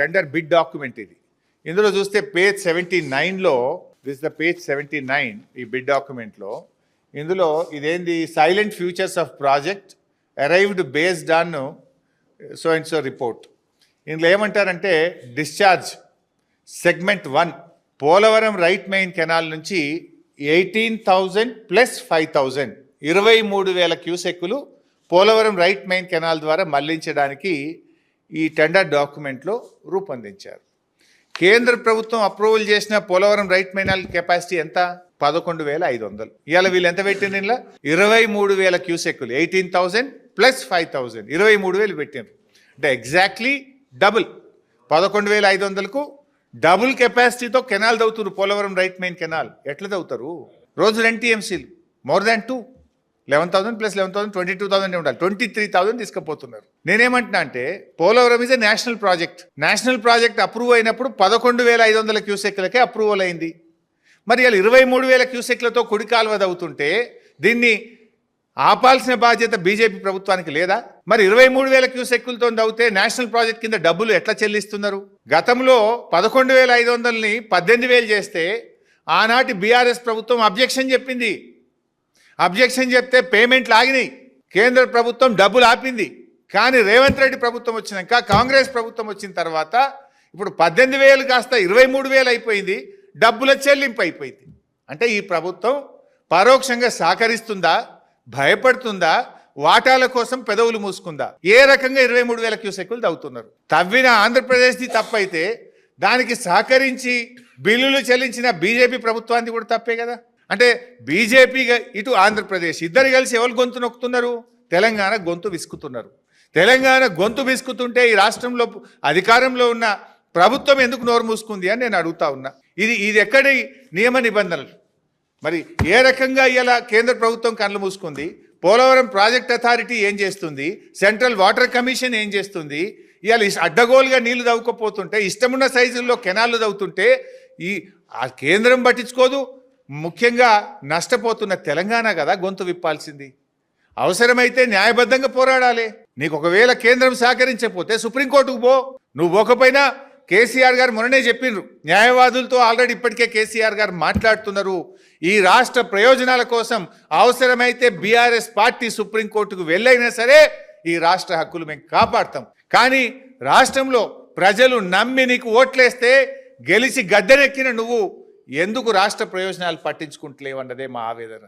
Tender bid document ఇది. ఇందులో చూస్తే పేజ్ సెవెంటీ నైన్లో this the page seventy nine ఈ బిడ్ డాక్యుమెంట్లో. ఇందులో ఇదేంది? Salient features of project arrived based on so and so report ఇందులో ఏమంటారంటే discharge segment one Polavaram right main canal నుంచి eighteen thousand plus five thousand ఇరవై మూడు వేల క్యూసెక్కులు పోలవరం రైట్ మెయిన్ కెనాల్ ద్వారా మళ్ళించడానికి ఈ టెండర్ డాక్యుమెంట్లో రూపొందించారు. కేంద్ర ప్రభుత్వం అప్రూవల్ చేసిన పోలవరం రైట్ మైనాల్ కెపాసిటీ ఎంత? పదకొండు వేల ఐదు వందలు. ఇవాళ వీళ్ళు ఎంత పెట్టిండ్రు ఇలా ఇరవై మూడు వేల క్యూసెక్కులు. Eighteen thousand plus five thousand. ఇరవై మూడు వేలు పెట్టినారు అంటే ఎగ్జాక్ట్లీ డబుల్. పదకొండు వేల ఐదు వందలకు డబుల్ కెపాసిటీతో కెనాల్ తవ్వుతారు పోలవరం రైట్ మెయిన్ కెనాల్. ఎట్లా తవ్వుతారు? రోజు రెండు టీఎంసీలు. More than two. Eleven thousand plus eleven thousand twenty two thousand ఉండాలి. ట్వంటీ త్రీ థౌసండ్ తీసుకుపోతున్నారు. నేనేమంటున్నా అంటే Polavaram is a national project national project approve అయినప్పుడు పదకొండు వేల ఐదు వందల క్యూసెక్లకే అప్రూవల్ అయింది. మరి ఇలా ఇరవై మూడు వేల క్యూసెక్లతో కుడి కాలువ దవుతుంటే దీన్ని ఆపాల్సిన బాధ్యత బీజేపీ ప్రభుత్వానికి లేదా? మరి ఇరవై మూడు వేల క్యూసెక్కులతో అవుతే నేషనల్ ప్రాజెక్ట్ కింద డబ్బులు ఎట్లా చెల్లిస్తున్నారు? గతంలో పదకొండు వేల ఐదు వందలని పద్దెనిమిది వేలు చేస్తే ఆనాటి బీఆర్ఎస్ ప్రభుత్వం అబ్జెక్షన్ చెప్పింది. అబ్జెక్షన్ చెప్తే పేమెంట్లు ఆగినాయి. కేంద్ర ప్రభుత్వం డబ్బులు ఆపింది. కానీ రేవంత్ రెడ్డి ప్రభుత్వం వచ్చినాక కాంగ్రెస్ ప్రభుత్వం వచ్చిన తర్వాత ఇప్పుడు పద్దెనిమిది వేలు కాస్త ఇరవై మూడు వేలు అయిపోయింది. డబ్బుల చెల్లింపు అయిపోయింది. అంటే ఈ ప్రభుత్వం పరోక్షంగా సహకరిస్తుందా? భయపడుతుందా? వాటాల కోసం పెదవులు మూసుకుందా? ఏ రకంగా ఇరవై మూడు వేల క్యూసెక్కులు తవ్వుతున్నారు? తవ్విన ఆంధ్రప్రదేశ్ది తప్పైతే దానికి సహకరించి బిల్లులు చెల్లించిన బీజేపీ ప్రభుత్వానికి కూడా తప్పే కదా? అంటే బీజేపీ ఇటు ఆంధ్రప్రదేశ్ ఇద్దరు కలిసి ఎవరు గొంతు నొక్కుతున్నారు? తెలంగాణ గొంతు విసుకుతున్నారు. తెలంగాణ గొంతు విసుకుతుంటే ఈ రాష్ట్రంలో అధికారంలో ఉన్న ప్రభుత్వం ఎందుకు నోరు మూసుకుంది అని నేను అడుగుతా ఉన్నా. ఇది ఇది ఎక్కడి నియమ నిబంధనలు? మరి ఏ రకంగా ఇలా కేంద్ర ప్రభుత్వం కళ్ళు మూసుకుంది? పోలవరం ప్రాజెక్ట్ అథారిటీ ఏం చేస్తుంది? సెంట్రల్ వాటర్ కమిషన్ ఏం చేస్తుంది? ఇవాళ అడ్డగోలుగా నీళ్ళు తవ్వుకపోతుంటే ఇష్టమున్న సైజుల్లో కెనాళ్ళు తవ్వుతుంటే ఈ ఆ కేంద్రం పట్టించుకోదు ముఖ్యంగా నష్టపోతున్న తెలంగాణ కదా గొంతు విప్పాల్సింది. అవసరమైతే న్యాయబద్ధంగా పోరాడాలి. నీకు ఒకవేళ కేంద్రం సహకరించకపోతే సుప్రీంకోర్టుకు పో. నువ్వు పోకపోయినా కేసీఆర్ గారు మొన్ననే చెప్పిండ్రు న్యాయవాదులతో ఆల్రెడీ ఇప్పటికే కేసీఆర్ గారు మాట్లాడుతున్నారు. ఈ రాష్ట్ర ప్రయోజనాల కోసం అవసరమైతే బీఆర్ఎస్ పార్టీ సుప్రీంకోర్టుకు వెళ్ళైనా సరే ఈ రాష్ట్ర హక్కులు మేము కాపాడతాం. కానీ రాష్ట్రంలో ప్రజలు నమ్మి నీకు ఓట్లేస్తే గెలిచి గద్దెనెక్కిన నువ్వు ఎందుకు రాష్ట్ర ప్రయోజనాలు పట్టించుకుంటలేవన్నదే మా ఆవేదన.